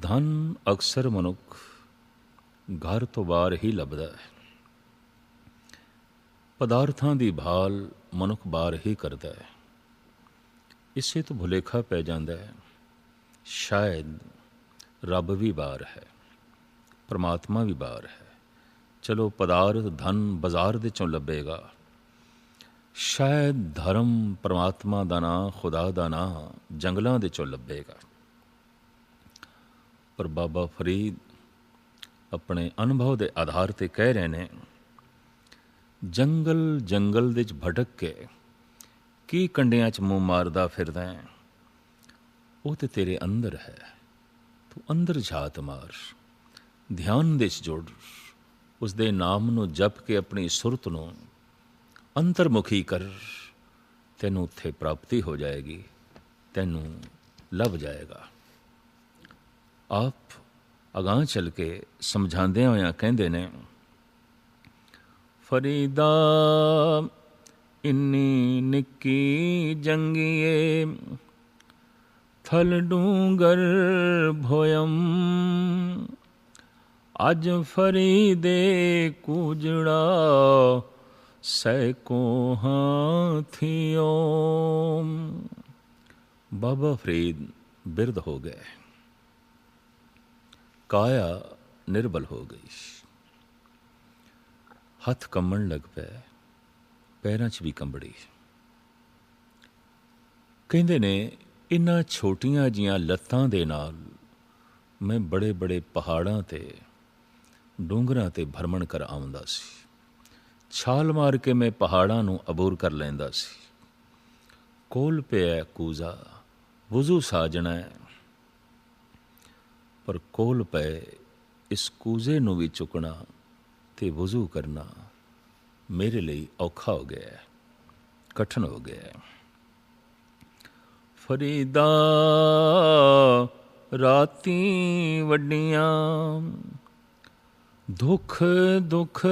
ਧਨ ਅਕਸਰ ਮਨੁੱਖ ਘਰ ਤੋਂ ਬਾਹਰ ਹੀ ਲੱਭਦਾ ਹੈ। ਪਦਾਰਥਾਂ ਦੀ ਭਾਲ ਮਨੁੱਖ ਬਾਹਰ ਹੀ ਕਰਦਾ ਹੈ। ਇਸੇ ਤੋਂ ਭੁਲੇਖਾ ਪੈ ਜਾਂਦਾ ਹੈ। ਸ਼ਾਇਦ ਰੱਬ ਵੀ ਬਾਹਰ ਹੈ, ਪ੍ਰਮਾਤਮਾ ਵੀ ਬਾਹਰ ਹੈ। ਚਲੋ ਪਦਾਰਥ ਧਨ ਬਾਜ਼ਾਰ ਦੇ ਚੋਂ ਲੱਭੇਗਾ। ਸ਼ਾਇਦ ਧਰਮ ਪ੍ਰਮਾਤਮਾ ਦਾ ਨਾਂ, ਖੁਦਾ ਦਾ ਨਾਂ ਜੰਗਲਾਂ ਦੇ ਚੋਂ ਲੱਭੇਗਾ। ਪਰ ਬਾਬਾ ਫਰੀਦ ਆਪਣੇ ਅਨੁਭਵ ਦੇ ਆਧਾਰ ਤੇ ਕਹਿ ਰਹੇ ਨੇ, ਜੰਗਲ ਜੰਗਲ ਦੇ ਵਿੱਚ ਭਟਕ ਕੇ ਕੀ ਕੰਡਿਆਂ 'ਚ ਮੂੰਹ ਮਾਰਦਾ ਫਿਰਦਾ ਹੈ? ਉਹ ਤੇ ਤੇਰੇ ਅੰਦਰ ਹੈ। ਤੂੰ ਅੰਦਰ ਝਾਤ ਮਾਰ। ਧਿਆਨ ਦੇ 'ਚ ਜੋੜ। ਉਸ ਦੇ ਨਾਮ ਨੂੰ ਜਪ ਕੇ ਆਪਣੀ ਸੁਰਤ ਨੂੰ ਅੰਤਰਮੁਖੀ ਕਰ। ਤੈਨੂੰ ਉੱਥੇ ਪ੍ਰਾਪਤੀ ਹੋ ਜਾਏਗੀ। ਤੈਨੂੰ ਲੱਭ ਜਾਏਗਾ। ਆਪ ਅਗਾਹ ਚੱਲ ਕੇ ਸਮਝਾਉਂਦੇ ਹੋਇਆ ਕਹਿੰਦੇ ਨੇ, ਫਰੀਦਾ, ਇੰਨੀ ਨਿੱਕੀ ਜੰਗੀਏ, ਥਲ ਡੂੰਗਰ ਭੋਇਮ ਅਜ ਫਰੀਦੇ ਕੂਜੜਾ ਸੈਕੋ ਹਾਥਿਓ ਬਾਬਾ ਫਰੀਦ ਬਿਰਧ ਹੋ ਗਏ। ਕਾਇਆ ਨਿਰਬਲ ਹੋ ਗਈ। ਹੱਥ ਕੰਮਣ ਲੱਗ ਪਏ ਪੈਰਾਂ 'ਚ ਵੀ ਕੰਬੜੀ। ਕਹਿੰਦੇ ਨੇ, ਇਨ੍ਹਾਂ ਛੋਟੀਆਂ ਜੀਆਂ ਲੱਤਾਂ ਦੇ ਨਾਲ ਮੈਂ ਬੜੇ ਬੜੇ ਪਹਾੜਾਂ ਤੇ ਡੂੰਗਰਾਂ ਤੇ ਭਰਮਣ ਕਰ ਆਉਂਦਾ ਸੀ। ਛਾਲ ਮਾਰ ਕੇ ਮੈਂ ਪਹਾੜਾਂ ਨੂੰ ਅਬੂਰ ਕਰ ਲੈਂਦਾ ਸੀ। ਕੋਲ ਪਿਆ ਕੂਜ਼ਾ, ਵਜ਼ੂ ਸਾਜਣਾ ਪਰ ਕੋਲ ਪਏ, ਇਸ ਕੂਜ਼ੇ ਨੂੰ ਵੀ ਚੁੱਕਣਾ ਤੇ ਵਜ਼ੂ ਕਰਨਾ ਮੇਰੇ ਲਈ ਔਖਾ ਹੋ ਗਿਆ ਹੈ, ਕਠਨ ਹੋ ਗਿਆ ਹੈ। ਫਰੀਦਾ ਰਾਤੀ ਵੱਡੀਆਂ ਦੁੱਖ ਦੁੱਖ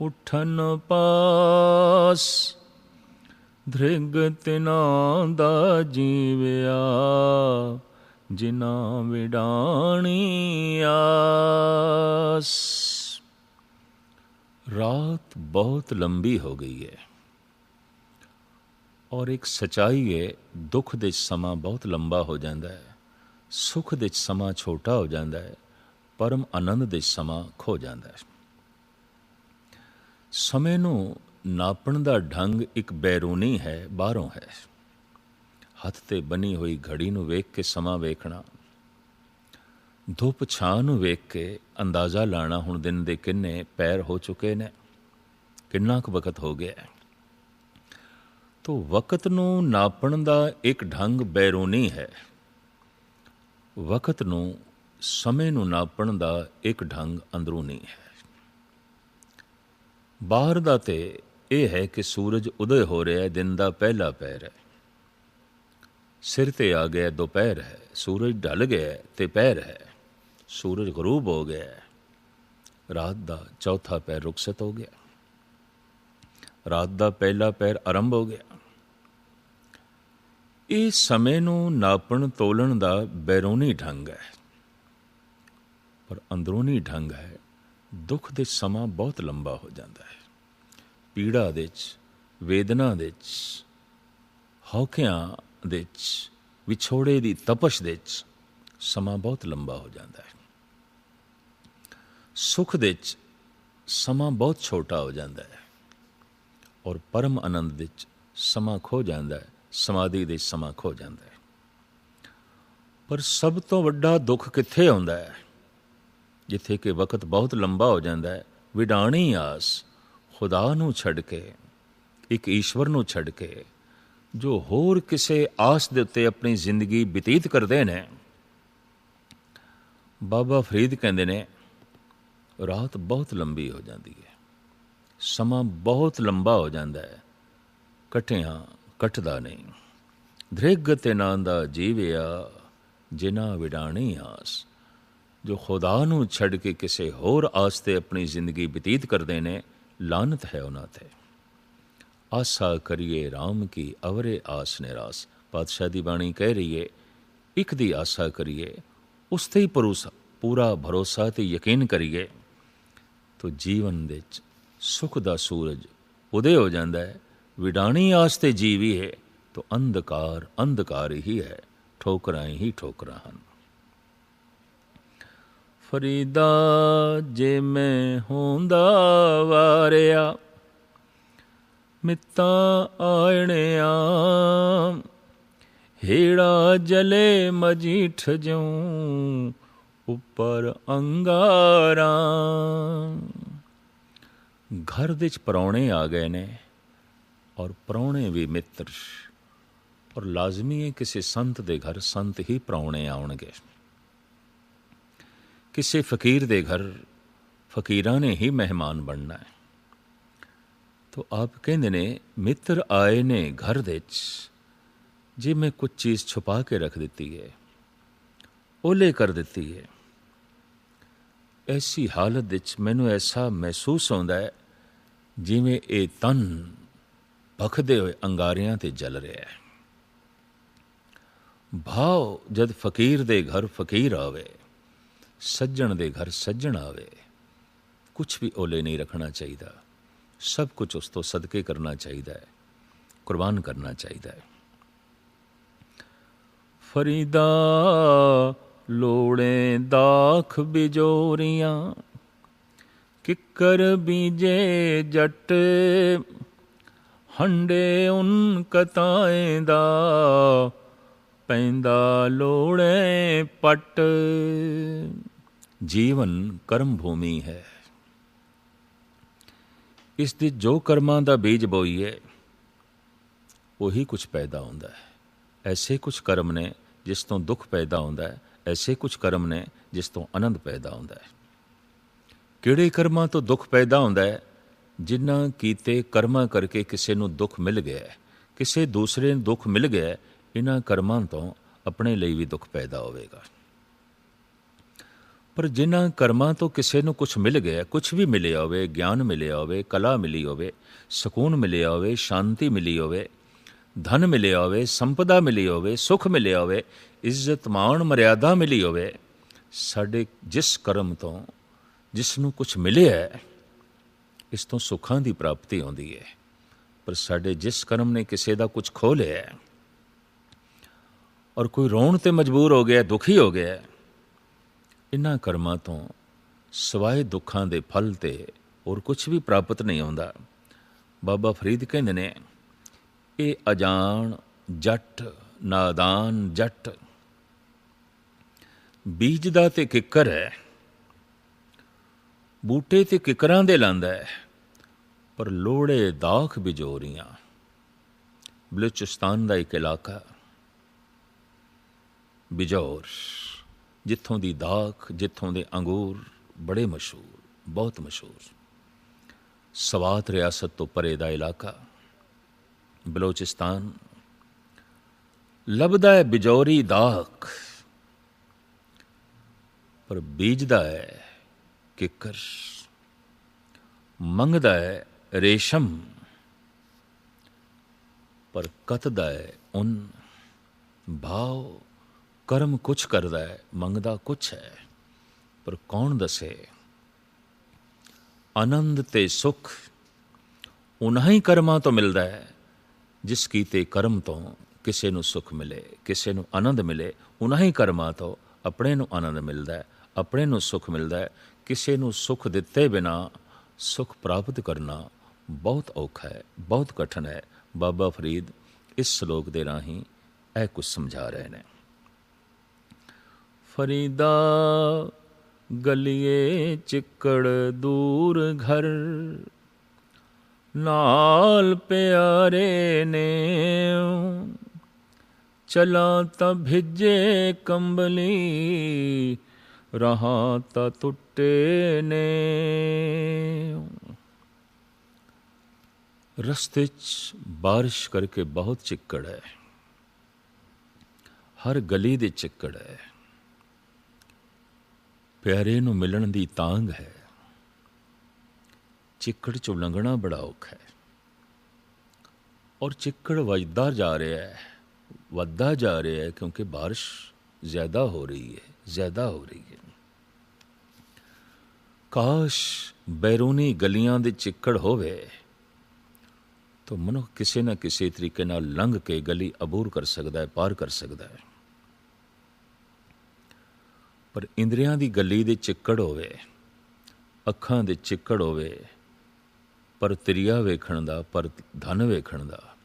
ਉਠਨ ਪਾਸ ਧ੍ਰਿਗ ਤਿਨਾਂ ਦਾ ਜੀਵਿਆ ਜਿਨਾ ਵਿਡਾਣੀ ਆਸ। ਰਾਤ ਬਹੁਤ ਲੰਬੀ ਹੋ ਗਈ ਹੈ ਔਰ ਇੱਕ ਸਚਾਈ ਹੈ, ਦੁੱਖ ਦੇ ਸਮਾਂ ਬਹੁਤ ਲੰਬਾ ਹੋ ਜਾਂਦਾ ਹੈ, ਸੁਖ ਦੇ ਸਮਾਂ ਛੋਟਾ ਹੋ ਜਾਂਦਾ ਹੈ, ਪਰਮ ਆਨੰਦ ਦੇ ਸਮਾਂ ਖੋ ਜਾਂਦਾ ਹੈ। ਸਮੇਂ ਨੂੰ ਨਾਪਣ ਦਾ ਢੰਗ ਇੱਕ ਬੈਰੂਨੀ ਹੈ, ਬਾਹਰੋਂ ਹੈ। ਹੱਥ ਤੇ ਬਣੀ ਹੋਈ ਘੜੀ ਨੂੰ ਵੇਖ ਕੇ ਸਮਾਂ ਵੇਖਣਾ। ਧੁੱਪ ਛਾਂ ਨੂੰ ਵੇਖ ਕੇ ਅੰਦਾਜ਼ਾ ਲਾਣਾ ਹੁਣ ਦਿਨ ਦੇ ਕਿੰਨੇ ਪੈਰ ਹੋ ਚੁੱਕੇ ਨੇ, ਕਿੰਨਾ ਕੁ ਵਕਤ ਹੋ ਗਿਆ ਹੈ। ਤੋ ਵਕਤ ਨੂੰ ਨਾਪਣ ਦਾ ਇੱਕ ਢੰਗ ਬੈਰੂਨੀ ਹੈ। ਵਕਤ ਨੂੰ ਸਮੇਂ ਨੂੰ ਨਾਪਣ ਦਾ ਇੱਕ ਢੰਗ ਅੰਦਰੂਨੀ ਹੈ। ਬਾਹਰ ਦਾ ਤੇ ਇਹ ਹੈ ਕਿ ਸੂਰਜ ਉਦੈ ਹੋ ਰਿਹਾ ਹੈ, ਦਿਨ ਦਾ ਪਹਿਲਾ ਪੈਰ ਹੈ। ਸਿਰ ਤੇ ਆ ਗਿਆ, ਦੁਪਹਿਰ ਹੈ। ਸੂਰਜ ਢਲ ਗਿਆ ਤੇ ਪਹਿਰ ਹੈ। ਸੂਰਜ ਗਰੂਬ ਹੋ ਗਿਆ। ਰਾਤ ਦਾ ਚੌਥਾ ਪੈਰ ਰੁਕਸਤ ਹੋ ਗਿਆ। ਰਾਤ ਦਾ ਪਹਿਲਾ ਪੈਰ ਆਰੰਭ ਹੋ ਗਿਆ। ਇਹ ਸਮੇਂ ਨੂੰ ਨਾਪਣ ਤੋਲਣ ਦਾ ਬੈਰੂਨੀ ਢੰਗ ਹੈ। ਪਰ ਅੰਦਰੂਨੀ ਢੰਗ ਹੈ। ਦੁੱਖ ਦੇ ਸਮਾਂ ਬਹੁਤ ਲੰਬਾ ਹੋ ਜਾਂਦਾ ਹੈ। ਪੀੜਾ ਦੇ ਚ ਵੇਦਨਾ ਦੇ ਚ ਹੌਕਿਆਂ ਦੇ ਚ ਵਿਛੋੜੇ ਦੀ ਤਪਸ਼ ਦੇ ਚ ਸਮਾਂ ਬਹੁਤ ਲੰਬਾ ਹੋ ਜਾਂਦਾ ਹੈ। ਸੁਖ ਦੇ ਚ ਸਮਾਂ ਬਹੁਤ ਛੋਟਾ ਹੋ ਜਾਂਦਾ ਹੈ ਔਰ ਪਰਮ ਆਨੰਦ ਵਿੱਚ ਸਮਾਂ ਖੋ ਜਾਂਦਾ ਹੈ, ਸਮਾਧੀ ਦੇ ਸਮਾਂ ਖੋ ਜਾਂਦਾ ਹੈ। ਪਰ ਸਭ ਤੋਂ ਵੱਡਾ ਦੁੱਖ ਕਿੱਥੇ ਆਉਂਦਾ ਹੈ? ਜਿੱਥੇ ਕਿ ਵਕਤ ਬਹੁਤ ਲੰਬਾ ਹੋ ਜਾਂਦਾ ਹੈ, ਵਿਡਾਣੀ ਆਸ ਖੁਦਾ ਨੂੰ ਛੱਡ ਕੇ, ਇੱਕ ਈਸ਼ਵਰ ਨੂੰ ਛੱਡ ਕੇ ਜੋ ਹੋਰ ਕਿਸੇ ਆਸ ਦੇ ਉੱਤੇ ਆਪਣੀ ਜ਼ਿੰਦਗੀ ਬਤੀਤ ਕਰਦੇ ਨੇ, ਬਾਬਾ ਫਰੀਦ ਕਹਿੰਦੇ ਨੇ, ਰਾਤ ਬਹੁਤ ਲੰਬੀ ਹੋ ਜਾਂਦੀ ਹੈ, ਸਮਾਂ ਬਹੁਤ ਲੰਬਾ ਹੋ ਜਾਂਦਾ ਹੈ ਕਟਿਆਂ ਕਟਦਾ ਨਹੀਂ। ਧ੍ਰਿਗ ਤੇ ਨਾਂ ਦਾ ਜੀਵਿਆ ਜਿਨਾ ਵਿਡਾਣੀ ਆਸ, ਜੋ ਖੁਦਾ ਨੂੰ ਛੱਡ ਕੇ ਕਿਸੇ ਹੋਰ ਆਸ ਤੇ ਆਪਣੀ ਜ਼ਿੰਦਗੀ ਬਤੀਤ ਕਰਦੇ ਨੇ ਲਾਨਤ ਹੈ ਉਹਨਾਂ ਤੇ। ਆਸਾ ਕਰੀਏ RAM ਕੀ ਅਵਰੇ ਆਸ ਨਿਰਾਸ ਪਾਤਸ਼ਾਹ ਦੀ ਬਾਣੀ ਕਹਿ ਰਹੀ ਏ ਇੱਕ ਦੀ ਆਸਾ ਕਰੀਏ ਉਸ ਤੇ ਹੀ ਭਰੋਸਾ ਪੂਰਾ ਭਰੋਸਾ ਤੇ ਯਕੀਨ ਕਰੀਏ ਤਾਂ ਜੀਵਨ ਦੇ ਵਿੱਚ ਸੁਖ ਦਾ ਸੂਰਜ ਉਦੇ ਹੋ ਜਾਂਦਾ ਹੈ ਵਿਡਾਣੀ ਆਸ ਤੇ ਜੀਵੀ ਹੈ ਤਾਂ ਅੰਧਕਾਰ ਅੰਧਕਾਰ ਹੀ ਹੈ ਠੋਕਰਾਂ ਹੀ ਠੋਕਰਾਂ ਹਨ ਫਰੀਦਾ ਜੇ ਮੈਂ ਹੁੰਦਾ ਵਾਰਿਆ ਮਿੱਤਾ ਆਣਿਆ। ਹੇੜਾ ਜਲੇ ਮਜੀਠ ਜਉ ਉੱਪਰ ਅੰਗਾਰਾਂ। ਘਰ ਦੇ ਚ ਪਰੌਣੇ ਆ ਗਏ ਨੇ ਔਰ ਪਰੌਣੇ ਵੀ ਮਿੱਤਰ। ਔਰ ਲਾਜ਼ਮੀ ਹੈ ਕਿਸੇ ਸੰਤ ਦੇ ਘਰ ਸੰਤ ਹੀ ਪਰੌਣੇ ਆਉਣਗੇ। ਕਿਸੇ ਫਕੀਰ ਦੇ ਘਰ ਫਕੀਰਾਂ ਨੇ ਹੀ ਮਹਿਮਾਨ ਬਣਨਾ ਹੈ। ਤੋ ਆਪ ਕਹਿੰਦੇ ਨੇ, ਮਿੱਤਰ ਆਏ ਨੇ ਘਰ ਦੇ ਚ ਜੇ ਮੈਂ ਕੁਝ ਚੀਜ਼ ਛੁਪਾ ਕੇ ਰੱਖ ਦਿੱਤੀ ਹੈ ਓਲੇ ਕਰ ਦਿੱਤੀ ਹੈ। ਐਸੀ ਹਾਲਤ ਵਿੱਚ ਮੈਨੂੰ ਐਸਾ ਮਹਿਸੂਸ ਹੁੰਦਾ ਹੈ, ਜਿਵੇਂ ਇਹ ਤਨ ਭਖਦੇ ਹੋਏ ਅੰਗਾਰਿਆਂ ਤੇ ਜਲ ਰਿਹਾ ਹੈ। ਭਾਵ ਜਦ ਫਕੀਰ ਦੇ ਘਰ ਫਕੀਰ ਆਵੇ, ਸੱਜਣ ਦੇ ਘਰ ਸੱਜਣ ਆਵੇ ਕੁਝ ਵੀ ਓਲੇ ਨਹੀਂ ਰੱਖਣਾ ਚਾਹੀਦਾ। ਸਭ ਕੁਝ ਉਸ ਤੋਂ ਸਦਕੇ ਕਰਨਾ ਚਾਹੀਦਾ ਹੈ, ਕੁਰਬਾਨ ਕਰਨਾ ਚਾਹੀਦਾ ਹੈ। ਫਰੀਦਾ ਲੋੜੇ ਦਾਖ ਬਿਜੋਰੀਆਂ, ਕਿੱਕਰ ਬੀਜੇ ਜੱਟ, ਹੰਡੇ ਉਨ ਕਤਾਏ ਦਾ ਪੈਂਦਾ ਲੋੜੇ ਪਟ। ਜੀਵਨ ਕਰਮ ਭੂਮੀ ਹੈ। ਇਸ ਦੇ ਜੋ ਕਰਮਾਂ ਦਾ ਬੀਜ ਬੋਈਏ, ਉਹੀ ਕੁਝ ਪੈਦਾ ਹੁੰਦਾ ਹੈ। ਐਸੇ ਕੁਝ ਕਰਮ ਨੇ ਜਿਸ ਤੋਂ ਦੁੱਖ ਪੈਦਾ ਹੁੰਦਾ ਹੈ, ਐਸੇ ਕੁਝ ਕਰਮ ਨੇ ਜਿਸ ਤੋਂ ਆਨੰਦ ਪੈਦਾ ਹੁੰਦਾ ਹੈ। ਕਿਹੜੇ ਕਰਮਾਂ ਤੋਂ ਦੁੱਖ ਪੈਦਾ ਹੁੰਦਾ ਹੈ? ਜਿਨ੍ਹਾਂ ਕੀਤੇ ਕਰਮਾਂ ਕਰਕੇ ਕਿਸੇ ਨੂੰ ਦੁੱਖ ਮਿਲ ਗਿਆ ਹੈ, ਕਿਸੇ ਦੂਸਰੇ ਨੂੰ ਦੁੱਖ ਮਿਲ ਗਿਆ ਹੈ, ਇਹਨਾਂ ਕਰਮਾਂ ਤੋਂ ਆਪਣੇ ਲਈ ਵੀ ਦੁੱਖ ਪੈਦਾ ਹੋਵੇਗਾ। ਪਰ ਜਿਨ੍ਹਾਂ ਕਰਮਾਂ ਤੋਂ ਕਿਸੇ ਨੂੰ ਕੁਝ ਮਿਲ ਗਿਆ ਕੁਝ ਵੀ ਮਿਲਿਆ ਹੋਵੇ, ਗਿਆਨ ਮਿਲਿਆ ਹੋਵੇ, ਕਲਾ ਮਿਲੀ ਹੋਵੇ, ਸਕੂਨ ਮਿਲਿਆ ਹੋਵੇ, ਸ਼ਾਂਤੀ ਮਿਲੀ ਹੋਵੇ, ਧਨ ਮਿਲਿਆ ਹੋਵੇ, ਸੰਪਦਾ ਮਿਲੀ ਹੋਵੇ, ਸੁਖ ਮਿਲਿਆ ਹੋਵੇ, ਇੱਜ਼ਤ, ਮਾਣ, ਮਰਿਆਦਾ ਮਿਲੀ ਹੋਵੇ, ਸਾਡੇ ਜਿਸ ਕਰਮ ਤੋਂ ਜਿਸ ਨੂੰ ਕੁਝ ਮਿਲਿਆ ਹੈ, ਇਸ ਤੋਂ ਸੁੱਖਾਂ ਦੀ ਪ੍ਰਾਪਤੀ ਹੁੰਦੀ ਹੈ। ਪਰ ਸਾਡੇ ਜਿਸ ਕਰਮ ਨੇ ਕਿਸੇ ਦਾ ਕੁਝ ਖੋ ਲਿਆ ਔਰ ਕੋਈ ਰੋਣ ਤੇ ਮਜਬੂਰ ਹੋ ਗਿਆ, ਦੁਖੀ ਹੋ ਗਿਆ ਇਨ੍ਹਾਂ ਕਰਮਾਂ ਤੋਂ ਸਵਾਏ ਦੁੱਖਾਂ ਦੇ ਫਲ ਤੇ ਹੋਰ ਕੁਝ ਵੀ ਪ੍ਰਾਪਤ ਨਹੀਂ ਹੁੰਦਾ ਬਾਬਾ ਫਰੀਦ ਕਹਿੰਦੇ ਨੇ, ਇਹ ਅਜਾਣ ਜੱਟ, ਨਾਦਾਨ ਜੱਟ। ਬੀਜ ਦਾ ਤੇ ਕਿੱਕਰ ਹੈ, ਬੂਟੇ ਤੇ ਕਿਕਰਾਂ ਦੇ ਲਾਂਦਾ ਹੈ, ਪਰ ਲੋੜੇ ਦਾਖ ਬਿਜੋਰੀਆਂ। ਬਲੂਚਿਸਤਾਨ ਦਾ ਇੱਕ ਇਲਾਕਾ, ਬਿਜੌਰ। ਜਿੱਥੋਂ ਦੀ ਦਾਖ, ਜਿੱਥੋਂ ਦੇ ਅੰਗੂਰ, ਬੜੇ ਮਸ਼ਹੂਰ, ਬਹੁਤ ਮਸ਼ਹੂਰ। ਸਵਾਤ ਰਿਆਸਤ ਤੋਂ ਪਰੇ ਦਾ ਇਲਾਕਾ, ਬਲੋਚਿਸਤਾਨ। ਲੱਭਦਾ ਹੈ ਬਿਜੌਰੀ ਦਾਖ, ਪਰ ਬੀਜਦਾ ਹੈ ਕਿਕਰ। ਮੰਗਦਾ ਹੈ ਰੇਸ਼ਮ, ਪਰ ਕਤਦਾ ਹੈ ਉਨ। ਭਾਵ ਕਰਮ ਕੁਛ ਕਰਦਾ ਹੈ, ਮੰਗਦਾ ਕੁਛ ਹੈ। ਪਰ ਕੌਣ ਦੱਸੇ? ਆਨੰਦ ਤੇ ਸੁਖ ਉਨ੍ਹਾਂ ਹੀ ਕਰਮਾਂ ਤੋਂ ਮਿਲਦਾ ਹੈ, ਜਿਸ ਕੀਤੇ ਕਰਮ ਤੋਂ ਕਿਸੇ ਨੂੰ ਸੁਖ ਮਿਲੇ, ਕਿਸੇ ਨੂੰ ਆਨੰਦ ਮਿਲੇ, ਉਨ੍ਹਾਂ ਹੀ ਕਰਮਾਂ ਤੋਂ ਆਪਣੇ ਨੂੰ ਆਨੰਦ ਮਿਲਦਾ ਹੈ, ਆਪਣੇ ਨੂੰ ਸੁਖ ਮਿਲਦਾ ਹੈ। ਕਿਸੇ ਨੂੰ ਸੁਖ ਦਿੱਤੇ ਬਿਨਾ ਸੁਖ ਪ੍ਰਾਪਤ ਕਰਨਾ ਬਹੁਤ ਔਖਾ ਹੈ, ਬਹੁਤ ਕਠਨ ਹੈ। ਬਾਬਾ ਫਰੀਦ ਇਸ ਸ਼ਲੋਕ ਦੇ ਰਾਹੀਂ ਇਹ ਕੁਝ ਸਮਝਾ ਰਹੇ ਨੇ। ਫਰੀਦਾ, ਗਲੀਏ ਚਿੱਕੜ ਦੂਰ ਘਰ। ਨਾਲ ਪਿਆਰੇ ਨੇ, ਚਲਾ ਤਾਂ ਭਿੱਜੇ ਕੰਬਲੀ, ਰਹਾ ਤਾਂ ਟੁੱਟੇ ਨੇ। ਰਸਤੇ 'ਚ ਬਾਰਿਸ਼ ਕਰਕੇ ਬਹੁਤ ਚਿੱਕੜ ਹੈ। ਹਰ ਗਲੀ ਦੇ ਚਿੱਕੜ ਹੈ। ਪਿਆਰੇ ਨੂੰ ਮਿਲਣ ਦੀ ਤਾਂਗ ਹੈ। ਚਿੱਕੜ ਚੋਂ ਲੰਘਣਾ ਬੜਾ ਔਖਾ ਹੈ। ਔਰ ਚਿੱਕੜ ਵੱਜਦਾ ਜਾ ਰਿਹਾ ਹੈ, ਵੱਧਦਾ ਜਾ ਰਿਹਾ ਹੈ ਕਿਉਂਕਿ ਬਾਰਿਸ਼ ਜ਼ਿਆਦਾ ਹੋ ਰਹੀ ਹੈ, ਜ਼ਿਆਦਾ ਹੋ ਰਹੀ ਹੈ। ਕਾਸ਼ ਬੈਰੂਨੀ ਗਲੀਆਂ ਦੇ ਚਿੱਕੜ ਹੋਵੇ, ਤਾਂ ਮਨੁੱਖ ਕਿਸੇ ਨਾ ਕਿਸੇ ਤਰੀਕੇ ਨਾਲ ਲੰਘ ਕੇ ਗਲੀ ਅਬੂਰ ਕਰ ਸਕਦਾ ਹੈ, ਪਾਰ ਕਰ ਸਕਦਾ ਹੈ। ਪਰ ਇੰਦਰੀਆਂ ਦੀ ਗਲੀ ਦੇ ਚਿੱਕੜ ਹੋਵੇ, ਅੱਖਾਂ ਦੇ ਚਿੱਕੜ ਹੋਵੇ, ਪਰ ਤ੍ਰਿਆ ਵੇਖਣ ਦਾ, ਪਰ ਧਨ ਵੇਖਣ ਦਾ,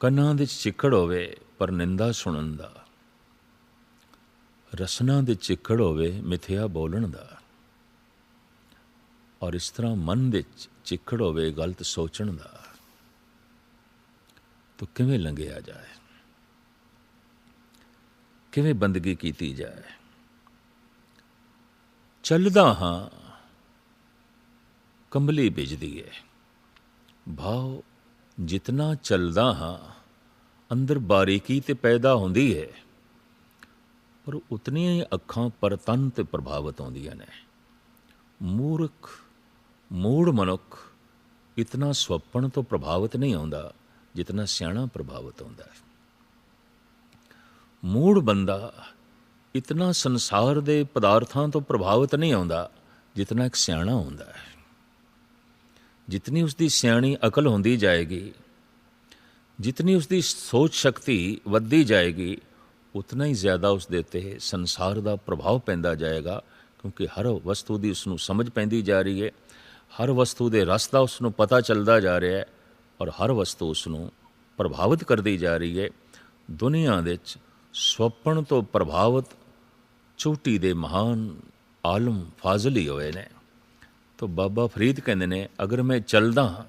ਕੰਨਾਂ ਦੇ ਚਿੱਕੜ ਹੋਵੇ, ਪਰ ਨਿੰਦਾ ਸੁਣਨ ਦਾ, ਰਸਨਾ ਦੇ ਚਿੱਕੜ ਹੋਵੇ, ਮਿਥਿਆ ਬੋਲਣ ਦਾ, ਔਰ ਇਸ ਤਰ੍ਹਾਂ ਮਨ ਦੇ ਚਿੱਕੜ ਹੋਵੇ, ਗਲਤ ਸੋਚਣ ਦਾ, ਤੋ ਕਿਵੇਂ ਲੰਘਿਆ ਜਾਏ? ਕਿਵੇਂ ਬੰਦਗੀ ਕੀਤੀ ਜਾਏ? ਚੱਲਦਾ ਹਾਂ। ਕੰਬਲੀ ਭਿਜਦੀ ਹੈ ਭਾਵ ਜਿਤਨਾ ਚੱਲਦਾ ਹਾਂ, ਅੰਦਰ ਬਾਰੀਕੀ ਤੇ ਪੈਦਾ ਹੁੰਦੀ ਹੈ। ਪਰ ਉਤਨੀਆਂ ਹੀ ਅੱਖਾਂ ਪਰਤਨ ਤੇ ਪ੍ਰਭਾਵਿਤ ਹੁੰਦੀਆਂ ਨੇ। ਮੂਰਖ, ਮੂੜ ਮਨੁੱਖ, ਇਤਨਾ ਸਵਪਨ ਤੋਂ ਪ੍ਰਭਾਵਿਤ ਨਹੀਂ ਹੁੰਦਾ ਜਿਤਨਾ ਸਿਆਣਾ ਪ੍ਰਭਾਵਿਤ ਹੁੰਦਾ ਹੈ। ਮੂੜ ਬੰਦਾ ਇਤਨਾ ਸੰਸਾਰ ਦੇ ਪਦਾਰਥਾਂ ਤੋਂ ਪ੍ਰਭਾਵਿਤ ਨਹੀਂ ਆਉਂਦਾ ਜਿਤਨਾ ਇੱਕ ਸਿਆਣਾ ਹੁੰਦਾ ਹੈ। ਜਿਤਨੀ ਉਸ ਦੀ ਸਿਆਣੀ ਅਕਲ ਹੁੰਦੀ ਜਾਏਗੀ, ਜਿਤਨੀ ਉਸ ਦੀ ਸੋਚ ਸ਼ਕਤੀ ਵੱਧਦੀ ਜਾਏਗੀ, ਉਤਨਾ ਹੀ ਜ਼ਿਆਦਾ ਉਸ ਦੇ ਉੱਤੇ ਸੰਸਾਰ ਦਾ ਪ੍ਰਭਾਵ ਪੈਂਦਾ ਜਾਏਗਾ, ਕਿਉਂਕਿ ਹਰ ਵਸਤੂ ਦੀ ਉਸ ਨੂੰ ਸਮਝ ਪੈਂਦੀ ਜਾ ਰਹੀ ਹੈ, ਹਰ ਵਸਤੂ ਦੇ ਰਸ ਦਾ ਉਸ ਨੂੰ ਪਤਾ ਚੱਲਦਾ ਜਾ ਰਿਹਾ ਹੈ ਔਰ ਹਰ ਵਸਤੂ ਉਸ ਨੂੰ ਪ੍ਰਭਾਵਿਤ ਕਰਦੀ ਜਾ ਰਹੀ ਹੈ। ਦੁਨੀਆ ਦੇ ਵਿੱਚ ਸਵਪਨ ਤੋਂ ਪ੍ਰਭਾਵਿਤ ਚੋਟੀ ਦੇ ਮਹਾਨ ਆਲਮ ਫਾਜ਼ਲੀ ਹੋਏ ਨੇ। ਤਾਂ ਬਾਬਾ ਫਰੀਦ ਕਹਿੰਦੇ ਨੇ, ਅਗਰ ਮੈਂ ਚੱਲਦਾ ਹਾਂ,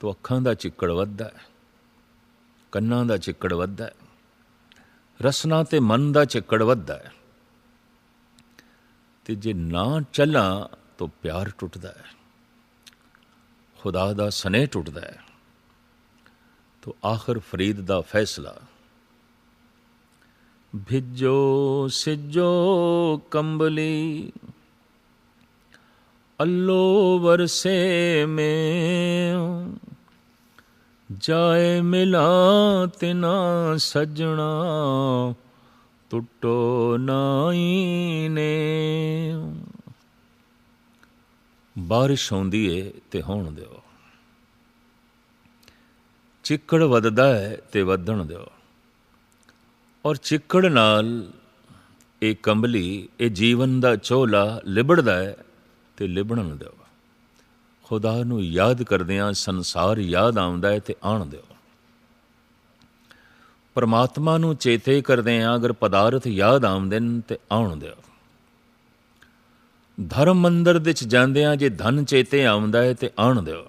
ਤਾਂ ਅੱਖਾਂ ਦਾ ਚਿੱਕੜ ਵੱਧਦਾ ਕੰਨਾਂ ਦਾ ਚਿੱਕੜ ਵੱਧਦਾ ਹੈ, ਰਸਨਾ ਤੇ ਮਨ ਦਾ ਚਿੱਕੜ ਵੱਧਦਾ ਹੈ। ਤੇ ਜੇ ਨਾ ਚੱਲਾਂ, ਤਾਂ ਪਿਆਰ ਟੁੱਟਦਾ ਹੈ, ਖੁਦਾ ਦਾ ਸਨੇਹ ਟੁੱਟਦਾ ਹੈ। ਤੋ ਆਖਰ ਫਰੀਦ ਦਾ ਫੈਸਲਾ ਭਿੱਜੋ ਸਿੱਜੋ ਕੰਬਲੀ ਅੱਲੋ ਵਰਸੇ ਮੈਂ ਜਾਏ ਮਿਲਾ ਤਿਨਾ ਸਜਣਾ ਟੁੱਟੋ ਨਾਈ ਨੇ ਬਾਰਿਸ਼ ਆਉਂਦੀ ਏ ਤੇ ਹੋਣ ਦਿਓ ਚਿੱਕੜ ਵੱਧਦਾ ਹੈ ਤੇ ਵਧਣ ਦਿਓ ਔਰ ਚਿੱਕੜ ਨਾਲ ਇਹ ਕੰਬਲੀ, ਇਹ ਜੀਵਨ ਦਾ ਚੋਲਾ ਲਿਬੜਦਾ ਹੈ ਤੇ ਲਿਬੜਨ ਦਿਓ। ਖੁਦਾ ਨੂੰ ਯਾਦ ਕਰਦਿਆਂ ਸੰਸਾਰ ਯਾਦ ਆਉਂਦਾ ਹੈ ਤੇ ਆਣ ਦਿਓ। ਪਰਮਾਤਮਾ ਨੂੰ ਚੇਤੇ ਕਰਦਿਆਂ ਅਗਰ ਪਦਾਰਥ ਯਾਦ ਆਉਂਦੇ ਨੇ ਤੇ ਆਉਣ ਦਿਓ। ਧਰਮ ਮੰਦਰ ਵਿੱਚ ਜਾਂਦਿਆਂ ਜੇ ਧਨ ਚੇਤੇ ਆਉਂਦਾ ਹੈ ਤੇ ਆਣ ਦਿਓ।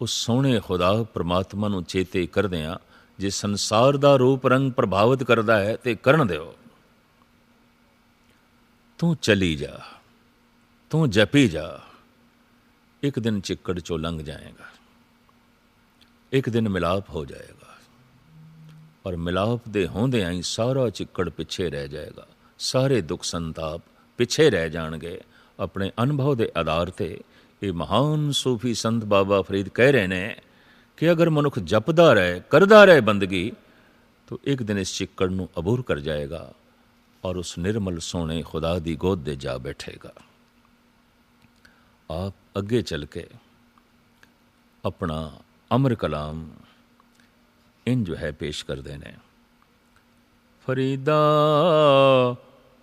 ਉਸ ਸੋਹਣੇ ਖੁਦਾ ਪਰਮਾਤਮਾ ਨੂੰ ਚੇਤੇ ਕਰਦਿਆਂ ਜੇ ਸੰਸਾਰ ਦਾ ਰੂਪ ਰੰਗ ਪ੍ਰਭਾਵਿਤ ਕਰਦਾ ਹੈ ਤੇ ਕਰਨ ਦਿਓ। ਤੂੰ ਚਲੀ ਜਾ, ਤੂੰ ਜਪੀ ਜਾ, ਇੱਕ ਦਿਨ ਚਿੱਕੜ ਚੋਂ ਲੰਘ ਜਾਏਗਾ, ਇੱਕ ਦਿਨ ਮਿਲਾਪ ਹੋ ਜਾਏਗਾ, ਔਰ ਮਿਲਾਪ ਦੇ ਹੁੰਦਿਆਂ ਹੀ ਸਾਰਾ ਚਿੱਕੜ ਪਿੱਛੇ ਰਹਿ ਜਾਏਗਾ, ਸਾਰੇ ਦੁੱਖ ਸੰਤਾਪ ਪਿੱਛੇ ਰਹਿ ਜਾਣਗੇ। ਆਪਣੇ ਅਨੁਭਵ ਦੇ ਆਧਾਰ ਤੇ ਇਹ ਮਹਾਨ ਸੂਫੀ ਸੰਤ ਬਾਬਾ ਫਰੀਦ ਕਹਿ ਰਹੇ ਨੇ ਕਿ ਅਗਰ ਮਨੁੱਖ ਜਪਦਾ ਰਹੇ, ਕਰਦਾ ਰਹੇ ਬੰਦਗੀ, ਤਾਂ ਇੱਕ ਦਿਨ ਇਸ ਚਿੱਕੜ ਨੂੰ ਅਬੂਰ ਕਰ ਜਾਏਗਾ ਔਰ ਉਸ ਨਿਰਮਲ ਸੋਹਣੇ ਖੁਦਾ ਦੀ ਗੋਦ ਦੇ ਜਾ ਬੈਠੇਗਾ। ਆਪ ਅੱਗੇ ਚੱਲ ਕੇ ਆਪਣਾ ਅਮਰ ਕਲਾਮ ਇਨ ਜੋ ਹੈ ਪੇਸ਼ ਕਰਦੇ ਨੇ। ਫਰੀਦਾ,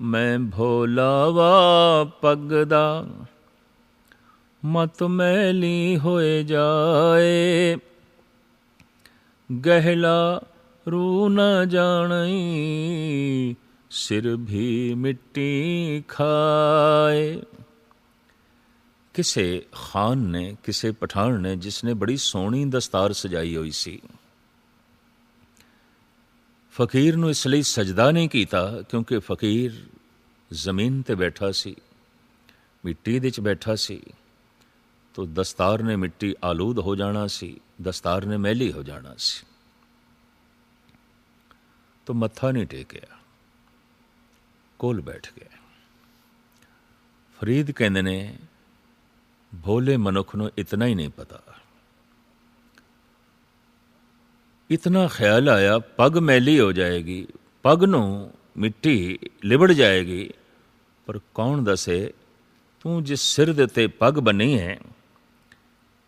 ਮੈਂ ਭੋਲਾਵਾ ਪਗਦਾ, ਮਤ ਮੈਲੀ ਹੋਏ ਜਾਏ ਗਹਿਲਾ ਰੂ ਨ ਜਾਣਈ, ਸਿਰ ਵੀ ਮਿੱਟੀ ਖਾਏ। ਕਿਸੇ ਖਾਨ ਨੇ, ਕਿਸੇ ਪਠਾਨ ਨੇ ਜਿਸ ਨੇ ਬੜੀ ਸੋਹਣੀ ਦਸਤਾਰ ਸਜਾਈ ਹੋਈ ਸੀ। ਫਕੀਰ ਨੂੰ ਇਸ ਲਈ ਸਜਦਾ ਨਹੀਂ ਕੀਤਾ, ਕਿਉਂਕਿ ਫਕੀਰ ਜ਼ਮੀਨ ਤੇ ਬੈਠਾ ਸੀ, ਮਿੱਟੀ ਦੇ ਵਿੱਚ ਬੈਠਾ ਸੀ, ਤੋ ਦਸਤਾਰ ਨੇ ਮਿੱਟੀ ਆਲੂਦ ਹੋ ਜਾਣਾ ਸੀ। ਦਸਤਾਰ ਨੇ ਮੈਲੀ ਹੋ ਜਾਣਾ ਸੀ। ਤੋ ਮੱਥਾ ਨਹੀਂ ਟੇਕਿਆ। ਕੋਲ ਬੈਠ ਗਿਆ। ਫਰੀਦ ਕਹਿੰਦੇ ਨੇ, ਭੋਲੇ ਮਨੁੱਖ ਨੂੰ ਇਤਨਾ ਹੀ ਨਹੀਂ ਪਤਾ। ਇਤਨਾ ਖਿਆਲ ਆਇਆ, ਪੱਗ ਮੈਲੀ ਹੋ ਜਾਏਗੀ, ਪੱਗ ਨੂੰ ਮਿੱਟੀ ਲਿਬੜ ਜਾਏਗੀ, ਪਰ ਕੌਣ ਦੱਸੇ, ਤੂੰ ਜਿਸ ਸਿਰ ਦੇ ਤੇ ਪੱਗ ਬੰਨੀ ਹੈ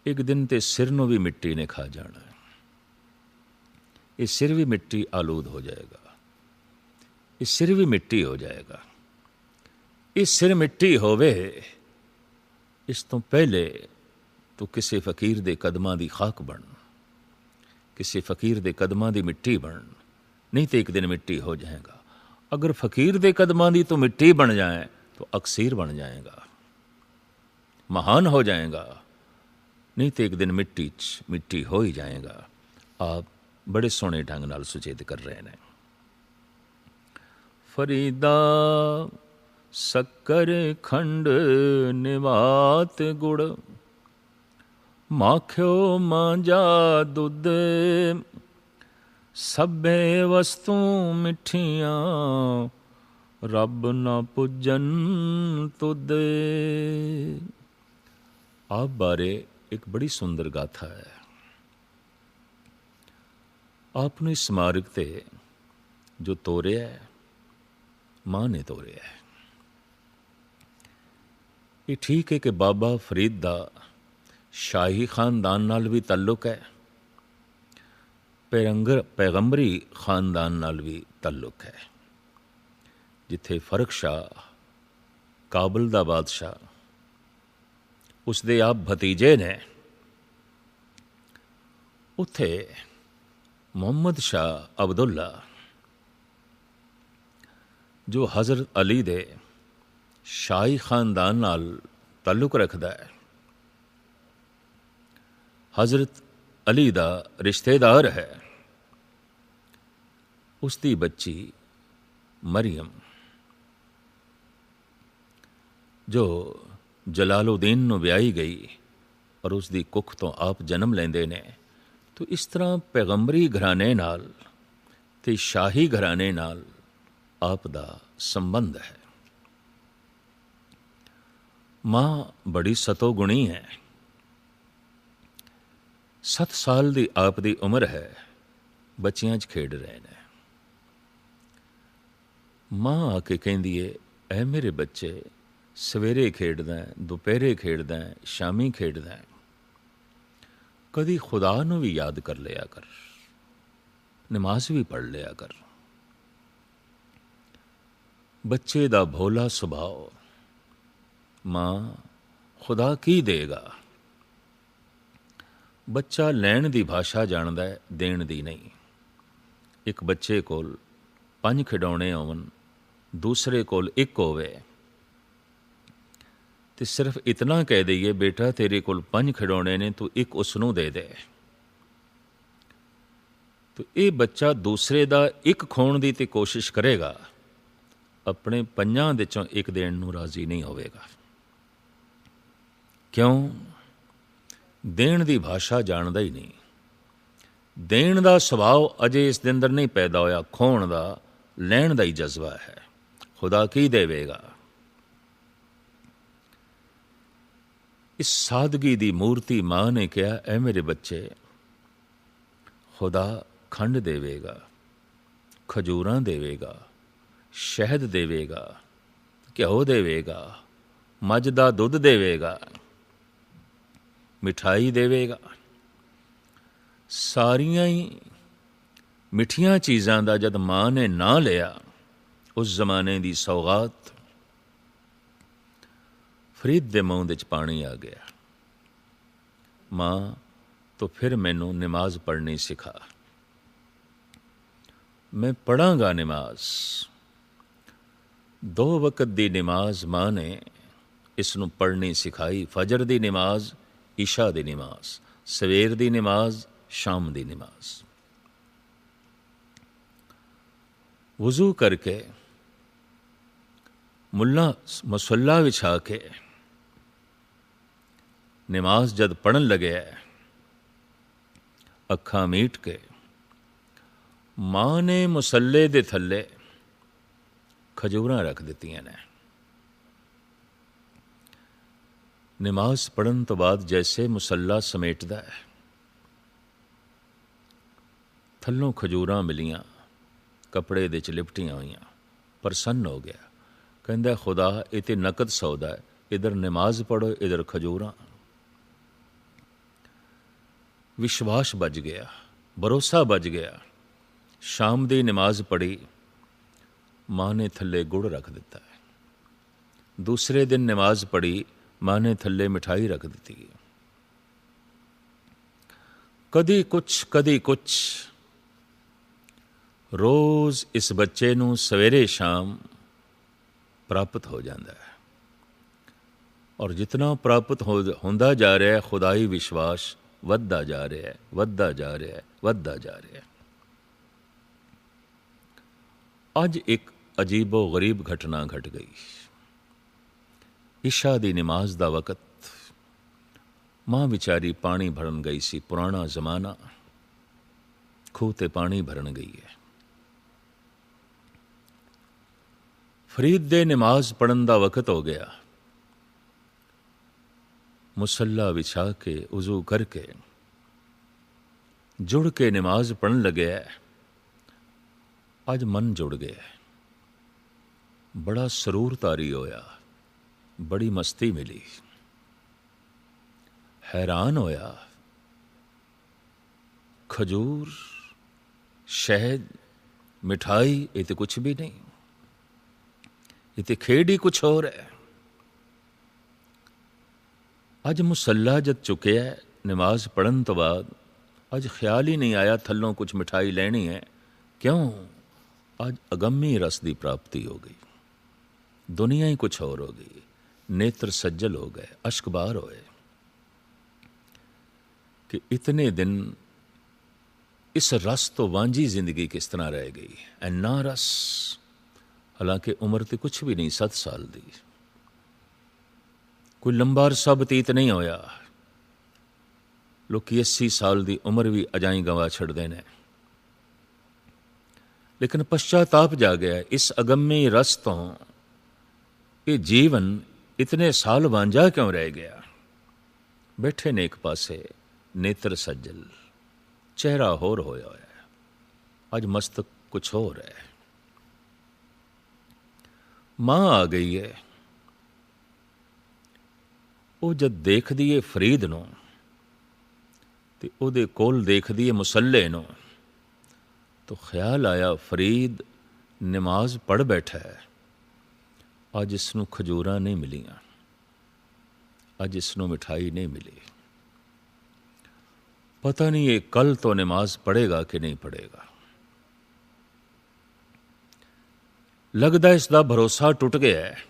ਇੱਕ ਦਿਨ ਤੇ ਸਿਰ ਨੂੰ ਵੀ ਮਿੱਟੀ ਨੇ ਖਾ ਜਾਣਾ। ਇਹ ਸਿਰ ਵੀ ਮਿੱਟੀ ਆਲੂਦ ਹੋ ਜਾਏਗਾ। ਇਹ ਸਿਰ ਵੀ ਮਿੱਟੀ ਹੋ ਜਾਏਗਾ। ਇਹ ਸਿਰ ਮਿੱਟੀ ਹੋਵੇ, ਇਸ ਤੋਂ ਪਹਿਲੇ ਤੂੰ ਕਿਸੇ ਫਕੀਰ ਦੇ ਕਦਮਾਂ ਦੀ ਖਾਕ ਬਣ। ਕਿਸੇ ਫਕੀਰ ਦੇ ਕਦਮਾਂ ਦੀ ਮਿੱਟੀ ਬਣ। ਨਹੀਂ ਤੇ ਇੱਕ ਦਿਨ ਮਿੱਟੀ ਹੋ ਜਾਏਗਾ। ਅਗਰ ਫਕੀਰ ਦੇ ਕਦਮਾਂ ਦੀ ਤੂੰ ਮਿੱਟੀ ਬਣ ਜਾਏ, ਤੋ ਅਕਸੀਰ ਬਣ ਜਾਏਗਾ। ਮਹਾਨ ਹੋ ਜਾਏਗਾ। ਨਹੀਂ ਤੇ ਇੱਕ ਦਿਨ ਮਿੱਟੀ 'ਚ ਮਿੱਟੀ ਹੋ ਹੀ ਜਾਏਗਾ। ਆਪ ਬੜੇ ਸੋਹਣੇ ਢੰਗ ਨਾਲ ਸੁਚੇਤ ਕਰ ਰਹੇ ਨੇ। ਫਰੀਦਾ ਸ਼ੱਕਰ ਖੰਡ ਨਿਵਾਤ ਗੁੜ, ਮਾਖਿਓ ਮਾਂਜਾ ਦੁੱਧ, ਸਭੇ ਵਸਤੂ ਮਿੱਠੀਆਂ, ਰੱਬ ਨਾ ਪੁੱਜਨ ਤੁਦ ਆ ਬਾਰੇ ਇੱਕ ਬੜੀ ਸੁੰਦਰ ਗਾਥਾ ਹੈ। ਆਪ ਨੂੰ ਇਸ ਸਮਾਰਕ ਤੇ ਜੋ ਤੋਰਿਆ ਹੈ, ਮਾਂ ਨੇ ਤੋਰਿਆ ਹੈ। ਇਹ ਠੀਕ ਹੈ ਕਿ ਬਾਬਾ ਫਰੀਦ ਦਾ ਸ਼ਾਹੀ ਖਾਨਦਾਨ ਨਾਲ ਵੀ ਤਾਲੁਕ ਹੈ ਪੈਗੰਬਰ ਪੈਗੰਬਰੀ ਖਾਨਦਾਨ ਨਾਲ ਵੀ ਤਾਲੁਕ ਹੈ, ਜਿੱਥੇ ਫ਼ਰਕ ਸ਼ਾਹ, ਕਾਬਲ ਦਾ ਬਾਦਸ਼ਾਹ ਉਸ ਦੇ ਆਪ ਭਤੀਜੇ ਨੇ। ਉੱਥੇ ਮੁਹੰਮਦ ਸ਼ਾਹ ਅਬਦੁੱਲਾ, ਜੋ ਹਜ਼ਰਤ ਅਲੀ ਦੇ ਸ਼ਾਹੀ ਖਾਨਦਾਨ ਨਾਲ ਤਾਲੁਕ ਰੱਖਦਾ ਹੈ, ਹਜ਼ਰਤ ਅਲੀ ਦਾ ਰਿਸ਼ਤੇਦਾਰ ਹੈ। ਉਸ ਦੀ ਬੱਚੀ ਮਰੀਮ, ਜੋ ਜਲਾਲਉਦੀਨ ਨੂੰ ਵਿਆਹੀ ਗਈ ਔਰ ਉਸ ਦੀ ਕੁੱਖ ਤੋਂ ਆਪ ਜਨਮ ਲੈਂਦੇ ਨੇ। ਤੋ ਇਸ ਤਰ੍ਹਾਂ ਪੈਗੰਬਰੀ ਘਰਾਣੇ ਨਾਲ ਤੇ ਸ਼ਾਹੀ ਘਰਾਣੇ ਨਾਲ ਆਪ ਦਾ ਸੰਬੰਧ ਹੈ। ਮਾਂ ਬੜੀ ਸਤੋਗੁਣੀ ਹੈ। 7 ਸਾਲ ਦੀ ਆਪ ਦੀ ਉਮਰ ਹੈ, ਬੱਚਿਆਂ 'ਚ ਖੇਡ ਰਹੇ ਨੇ। ਮਾਂ ਆ ਕੇ ਕਹਿੰਦੀ ਏ, ਐ ਮੇਰੇ ਬੱਚੇ ਸਵੇਰੇ ਖੇਡਦਾ ਦੁਪਹਿਰੇ ਖੇਡਦਾ ਸ਼ਾਮੀ ਖੇਡਦਾ ਕਦੀ ਖੁਦਾ ਨੂੰ ਵੀ ਯਾਦ ਕਰ ਲਿਆ ਕਰ। ਨਮਾਜ਼ ਵੀ ਪੜ ਲਿਆ ਕਰ। ਬੱਚੇ ਦਾ ਭੋਲਾ ਸੁਭਾਅ, ਮਾਂ ਖੁਦਾ ਕੀ ਦੇਗਾ? ਬੱਚਾ ਲੈਣ ਦੀ ਭਾਸ਼ਾ ਜਾਣਦਾ ਹੈ, ਦੇਣ ਦੀ ਨਹੀਂ। ਇੱਕ ਬੱਚੇ ਕੋਲ ਪੰਜ ਖਿਡੌਣੇ ਹੋਵਨ ਦੂਸਰੇ ਕੋਲ ਇੱਕ ਹੋਵੇ। ਤੇ ਸਿਰਫ ਇਤਨਾ ਕਹਿ ਦਈਏ, ਬੇਟਾ, ਤੇਰੇ ਕੋਲ ਪੰਜ ਖਿਡੌਣੇ ਨੇ, ਤੂੰ ਇੱਕ ਉਸ ਨੂੰ ਦੇ ਦੇ। ਤੋ ਇਹ ਬੱਚਾ ਦੂਸਰੇ ਦਾ ਇੱਕ ਖੋਣ ਦੀ ਤੇ ਕੋਸ਼ਿਸ਼ ਕਰੇਗਾ, ਆਪਣੇ ਪੰਜਾਂ ਦੇ ਚੋਂ ਇੱਕ ਦੇਣ ਨੂੰ ਰਾਜ਼ੀ ਨਹੀਂ ਹੋਵੇਗਾ। ਕਿਉਂ? ਦੇਣ ਦੀ ਭਾਸ਼ਾ ਜਾਣਦਾ ਹੀ ਨਹੀਂ। ਦੇਣ ਦਾ ਸੁਭਾਅ ਅਜੇ ਇਸ ਦੇ ਅੰਦਰ ਨਹੀਂ ਪੈਦਾ ਹੋਇਆ, ਖੋਣ ਦਾ, ਲੈਣ ਦਾ ਹੀ ਜਜ਼ਬਾ ਹੈ। ਖੁਦਾ ਕੀ ਦੇਵੇਗਾ? ਇਸ ਸਾਦਗੀ ਦੀ ਮੂਰਤੀ ਮਾਂ ਨੇ ਕਿਹਾ, ਐ ਮੇਰੇ ਬੱਚੇ, ਖੁਦਾ ਖੰਡ ਦੇਵੇਗਾ, ਖਜੂਰਾਂ ਦੇਵੇਗਾ, ਸ਼ਹਿਦ ਦੇਵੇਗਾ, ਘਿਓ ਦੇਵੇਗਾ, ਮੱਝ ਦਾ ਦੁੱਧ ਦੇਵੇਗਾ, ਮਿਠਾਈ ਦੇਵੇਗਾ। ਸਾਰੀਆਂ ਹੀ ਮਿੱਠੀਆਂ ਚੀਜ਼ਾਂ ਦਾ ਜਦ ਮਾਂ ਨੇ ਨਾਂ ਲਿਆ, ਉਸ ਜ਼ਮਾਨੇ ਦੀ ਸੌਗਾਤ ਫਰੀਦ ਦੇ ਮੂੰਹ ਦੇ ਵਿੱਚ ਪਾਣੀ ਆ ਗਿਆ। ਮਾਂ, ਤੋਂ ਫਿਰ ਮੈਨੂੰ ਨਮਾਜ਼ ਪੜ੍ਹਨੀ ਸਿਖਾ। ਮੈਂ ਪੜਾਂਗਾ ਨਮਾਜ਼। ਦੋ ਵਕਤ ਦੀ ਨਮਾਜ਼ ਮਾਂ ਨੇ ਇਸ ਨੂੰ ਪੜ੍ਹਨੀ ਸਿਖਾਈ। ਫਜਰ ਦੀ ਨਮਾਜ਼, ਇਸ਼ਾ ਦੀ ਨਮਾਜ਼, ਸਵੇਰ ਦੀ ਨਮਾਜ਼, ਸ਼ਾਮ ਦੀ ਨਮਾਜ਼। ਵਜ਼ੂ ਕਰਕੇ ਮੁੱਲਾ, ਮਸੱਲਾ ਵਿਛਾ ਕੇ ਨਮਾਜ਼ ਜਦ ਪੜਨ ਲੱਗਿਆ ਅੱਖਾਂ ਮੀਟ ਕੇ, ਮਾਂ ਨੇ ਮੁਸੱਲੇ ਦੇ ਥੱਲੇ ਖਜੂਰਾਂ ਰੱਖ ਦਿੱਤੀਆਂ ਨੇ। ਨਮਾਜ਼ ਪੜਨ ਤੋਂ ਬਾਅਦ ਜੈਸੇ ਮੁਸੱਲਾ ਸਮੇਟਦਾ ਹੈ ਥੱਲੋਂ ਖਜੂਰਾਂ ਮਿਲੀਆਂ, ਕਪੜੇ ਦੇ ਚ ਲਿਪਟੀਆਂ ਹੋਈਆਂ, ਪ੍ਰਸੰਨ ਹੋ ਗਿਆ। ਕਹਿੰਦਾ, ਖੁਦਾ, ਇਹ ਤੇ ਨਕਦ ਸੌਦਾ ਹੈ ਇਧਰ ਨਮਾਜ਼ ਪੜੋ ਇਧਰ ਖਜੂਰਾਂ। ਵਿਸ਼ਵਾਸ ਬਚ ਗਿਆ, ਭਰੋਸਾ ਬਚ ਗਿਆ। ਸ਼ਾਮ ਦੀ ਨਮਾਜ਼ ਪੜ੍ਹੀ, ਮਾਂ ਨੇ ਥੱਲੇ ਗੁੜ ਰੱਖ ਦਿੱਤਾ। ਦੂਸਰੇ ਦਿਨ ਨਮਾਜ਼ ਪੜ੍ਹੀ, ਮਾਂ ਨੇ ਥੱਲੇ ਮਿਠਾਈ ਰੱਖ ਦਿੱਤੀ। ਕਦੀ ਕੁਛ ਕਦੀ ਕੁਛ। ਰੋਜ਼ ਇਸ ਬੱਚੇ ਨੂੰ ਸਵੇਰੇ ਸ਼ਾਮ ਪ੍ਰਾਪਤ ਹੋ ਜਾਂਦਾ ਹੈ। ਔਰ ਜਿਤਨਾ ਪ੍ਰਾਪਤ ਹੁੰਦਾ ਜਾ ਰਿਹਾ ਹੈ, ਖੁਦਾਈ ਵਿਸ਼ਵਾਸ ਵੱਧਦਾ ਜਾ ਰਿਹਾ ਹੈ, ਵੱਧਦਾ ਜਾ ਰਿਹਾ ਹੈ, ਵੱਧਦਾ ਜਾ ਰਿਹਾ ਹੈ। ਅੱਜ ਇੱਕ ਅਜੀਬੋ ਗਰੀਬ ਘਟਨਾ ਘਟ ਗਈ। ਇਸ਼ਾ ਦੀ ਨਮਾਜ਼ ਦਾ ਵਕਤ, ਮਾਂ ਵਿਚਾਰੀ ਪਾਣੀ ਭਰਨ ਗਈ ਸੀ, ਪੁਰਾਣਾ ਜ਼ਮਾਨਾ, ਖੂਹ ਤੇ ਪਾਣੀ ਭਰਨ ਗਈ ਹੈ। ਫਰੀਦ ਦੇ ਨਮਾਜ਼ ਪੜਨ ਦਾ ਵਕਤ ਹੋ ਗਿਆ। ਮੁਸੱਲਾ ਵਿਛਾ ਕੇ ਉਜ਼ੂ ਕਰਕੇ ਜੁੜ ਕੇ ਨਮਾਜ਼ ਪੜਨ ਲੱਗਿਆ ਅੱਜ ਮਨ ਜੁੜ ਗਿਆ ਬੜਾ ਸਰੂਰ ਤਾਰੀ ਹੋਇਆ। ਬੜੀ ਮਸਤੀ ਮਿਲੀ। ਹੈਰਾਨ ਹੋਇਆ। ਖਜੂਰ, ਸ਼ਹਿਦ, ਮਿਠਾਈ, ਇਹ ਤੇ ਕੁਝ ਵੀ ਨਹੀਂ। ਇਹ ਤੇ ਖੇਡ ਹੀ ਕੁਝ ਹੋਰ ਹੈ ਅੱਜ ਮੁਸੱਲਾ ਜਦ ਚੁੱਕਿਆ ਨਮਾਜ਼ ਪੜਨ ਤੋਂ ਬਾਅਦ, ਅੱਜ ਖਿਆਲ ਹੀ ਨਹੀਂ ਆਇਆ ਥੱਲੋਂ ਕੁਝ ਮਿਠਾਈ ਲੈਣੀ ਹੈ, ਕਿਉਂ? ਅੱਜ ਅਗੰਮੀ ਰਸ ਦੀ ਪ੍ਰਾਪਤੀ ਹੋ ਗਈ। ਦੁਨੀਆ ਹੀ ਕੁਝ ਹੋਰ ਹੋ ਗਈ। ਨੇਤਰ ਸੱਜਲ ਹੋ ਗਏ ਅਸ਼ਕ ਬਾਹਰ ਹੋਏ। ਕਿ ਇਤਨੇ ਦਿਨ ਇਸ ਰਸ ਤੋਂ ਵਾਂਝੀ ਜ਼ਿੰਦਗੀ ਕਿਸ ਤਰ੍ਹਾਂ ਰਹਿ ਗਈ? ਐਨਾ ਰਸ, ਹਾਲਾਂਕਿ ਉਮਰ ਤੇ ਕੁਝ ਵੀ ਨਹੀਂ 7 ਸਾਲ ਦੀ। ਕੋਈ ਲੰਬਾ ਅਰਸਾ ਬਤੀਤ ਨਹੀਂ ਹੋਇਆ। ਲੋਕੀ 80 ਸਾਲ ਦੀ ਉਮਰ ਵੀ ਅਜਾਈ ਗਵਾ ਛੱਡਦੇ ਨੇ। ਲੇਕਿਨ ਪਛਤਾਪ ਜਾ ਗਿਆ ਇਸ ਅਗੰਮੀ ਰਸ ਤੋਂ ਇਹ ਜੀਵਨ ਇਤਨੇ ਸਾਲ ਵਾਂਝਾ ਕਿਉਂ ਰਹਿ ਗਿਆ? ਬੈਠੇ ਨੇ ਇੱਕ ਪਾਸੇ ਨੇਤਰ ਸੱਜਲ। ਚਿਹਰਾ ਹੋਰ ਹੋਇਆ ਹੋਇਆ ਅੱਜ ਮਸਤਕ ਕੁਛ ਹੋਰ ਹੈ। ਮਾਂ ਆ ਗਈ ਹੈ। ਉਹ ਜਦ ਦੇਖਦੀ ਏ ਫਰੀਦ ਨੂੰ ਤੇ ਉਹਦੇ ਕੋਲ ਦੇਖਦੀ ਏ ਮੁਸੱਲੇ ਨੂੰ, ਤਾਂ ਖਿਆਲ ਆਇਆ ਫਰੀਦ ਨਮਾਜ਼ ਪੜ ਬੈਠਾ ਹੈ। ਅੱਜ ਇਸ ਨੂੰ ਖਜੂਰਾਂ ਨਹੀਂ ਮਿਲੀਆਂ। ਅੱਜ ਇਸ ਨੂੰ ਮਿਠਾਈ ਨਹੀਂ ਮਿਲੀ। ਪਤਾ ਨਹੀਂ ਇਹ ਕੱਲ ਤੋਂ ਨਮਾਜ਼ ਪੜੇਗਾ ਕਿ ਨਹੀਂ ਪੜੇਗਾ ਲੱਗਦਾ ਇਸ ਦਾ ਭਰੋਸਾ ਟੁੱਟ ਗਿਆ ਹੈ।